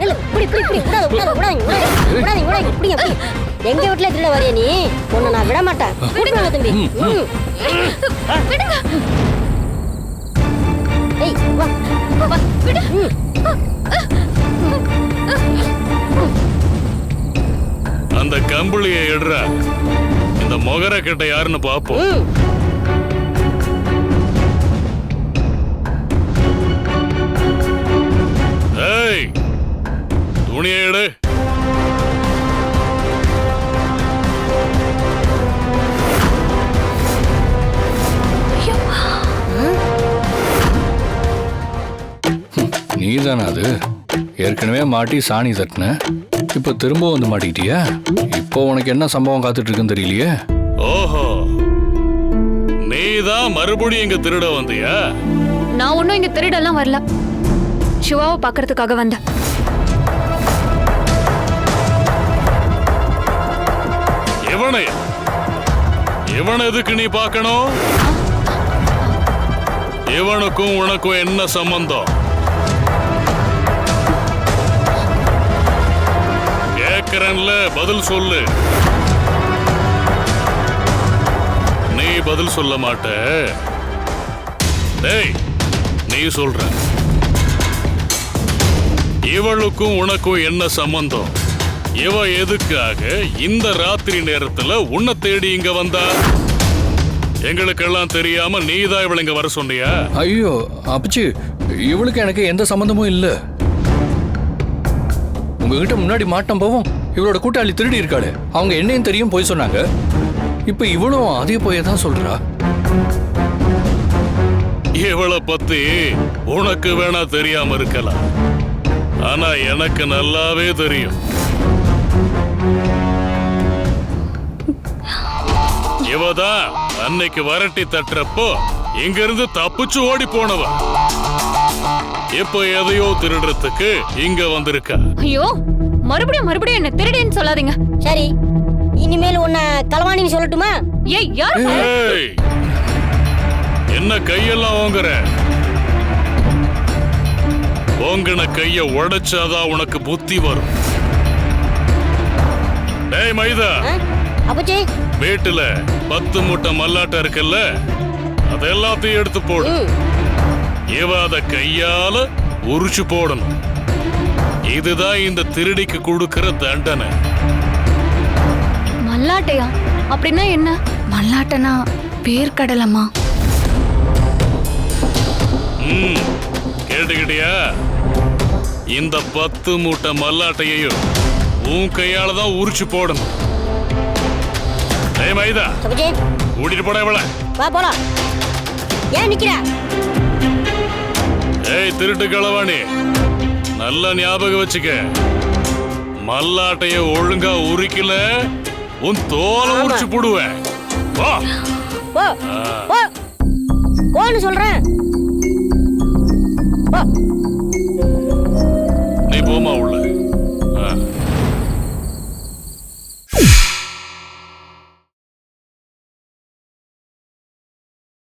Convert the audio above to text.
நில்லு இப்படி இப்படி இப்படி விடாத விடாத விடாதீங்க விடாதீங்க விடாதீங்க விடாதீங்க இப்படிங்க இப்படி எங்க வீட்டுல திருட வரைய நீ? உன்னை நான் விட மாட்டேன். தம்பி. விடுங்க. ஏய் வா. வா, விடு. அந்த கம்பளியை எடுறா இந்த மொகர கிட்ட யாருன்னு பாப்போம். துணியை எடு நீதானா அது? ஏற்கனவே மாட்டி சாணி தட்டின. இப்போ திரும்ப வந்து மாட்டிக்கிட்டியா? இப்போ உனக்கு என்ன சம்பவம் காத்துட்டு இருக்குன்னு தெரியலையே? ஓஹோ. நீதான் மறுபடியும் இங்க திருட வந்தியா? நான் ஒன்றும் இங்க திருடெல்லாம் வரல. சிவாவை பார்க்கறதுக்காக வந்தேன். இவனை இவன் எதுக்கு நீ பார்க்கணும்? இவனுக்கும் உனக்கும் என்ன சம்பந்தம்? கேக்குறேன்ல பதில் சொல்லு. நீ பதில் சொல்ல மாட்ட. டேய் நீ சொல்ற. இவளுக்கும் உனக்கும் என்ன சம்பந்தம்? இவ எதுக்காக இந்த ராத்திரி நேரத்துல உன்னை தேடி இங்க வந்தா? எங்களுக்கெல்லாம் தெரியாம நீதான் இவள இங்க வர சொன்னியா? ஐயோ அப்பச்சி இவளுக்கு எனக்கு எந்த சம்மந்தமும் இல்லை. உங்ககிட்ட முன்னாடி மாட்டம் போவோம் இவளோட கூட்டாளி திருடி இருக்காளே. அவங்க என்னையும் தெரியும் போய் சொன்னாங்க. இப்போ இவளும் அதே போய் தான் சொல்றா. இவளை பத்தி உனக்கு வேணா தெரியாம இருக்கலாம். ஆனா எனக்கு நல்லாவே தெரியும். இவதான் அன்னைக்கு வரட்டி தட்டுறப்போ இங்க இருந்து தப்பிச்சு ஓடி போனவ. இப்ப எதையோ திருடுறதுக்கு இங்க வந்திருக்கா. ஐயோ மறுபடியும் மறுபடியும் என்ன திருடேன்னு சொல்லாதீங்க. சரி இனிமேல் உன்னை களவாணின்னு சொல்லட்டுமா? ஏய் யார் ஏய் என்ன கையெல்லாம் ஓங்குற? ஓங்கின கைய உடைச்சாதான் உனக்கு புத்தி வரும். டேய் மைதா. ஆ? அப்பச்சி. வீட்டுல பத்து மூட்டை மல்லாட்டை இருக்குல்ல? அது எல்லாத்தையும் எடுத்து போடு இவ அத கையால உரிச்சு போடணும். இதுதான் இந்த திருடிக்கு கொடுக்கிற தண்டனை. மல்லாட்டையா? அப்படின்னா என்ன? மல்லாட்டனா? பேர்க்கடலம்மா ம் கேட்டுக்கிட்டியா? இந்த பத்து மூட்டை மல்லாட்டையையும் உன் கையால தான் உரிச்சு போடணும். ஏய் மைதா. அப்பச்சி கூட்டிட்டு போட இவள. வா போலாம். ஏன் நிக்கிற? ஏய் திருட்டு களவாணி. நல்ல ஞாபகம் வச்சுக்க. மல்லாட்டைய ஒழுங்கா உரிக்கல உன் தோலை. உரிச்சு போடுவேன். வா. போ. போ. போன்னு சொல்றேன். நீ போமா உள்ள.